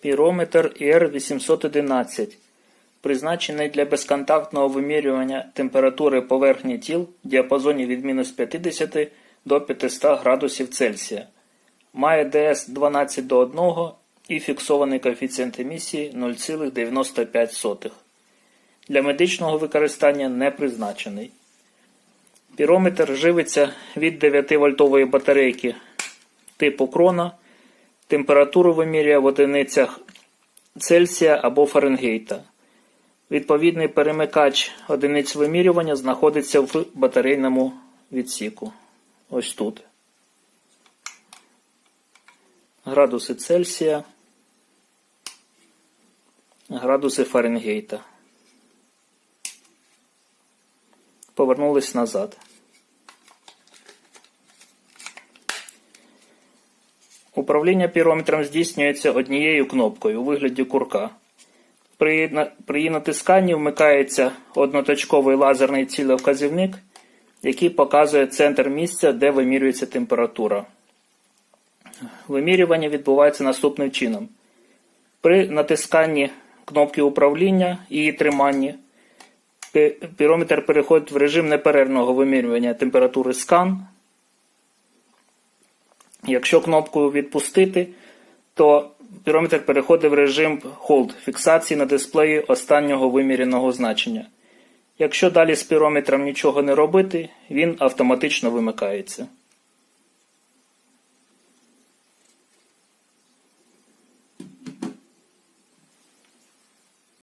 Пірометр ІР-811 призначений для безконтактного вимірювання температури поверхні тіл в діапазоні від мінус 50 до 500 градусів Цельсія. Має ДС 12 до 1 і фіксований коефіцієнт емісії 0,95. Для медичного використання не призначений. Пірометр живиться від 9 вольтової батарейки типу крона. Температуру вимірює в одиницях Цельсія або Фаренгейта. Відповідний перемикач одиниць вимірювання знаходиться в батарейному відсіку. Ось тут. Градуси Цельсія. Градуси Фаренгейта. Повернулись назад. Управління пірометром здійснюється однією кнопкою у вигляді курка. При, її натисканні вмикається одноточковий лазерний цілевказівник, який показує центр місця, де вимірюється температура. Вимірювання відбувається наступним чином. При натисканні кнопки управління і її триманні пірометр переходить в режим неперервного вимірювання температури скан. Якщо кнопку відпустити, то пірометр переходить в режим Hold фіксації на дисплеї останнього виміреного значення. Якщо далі з пірометром нічого не робити, він автоматично вимикається.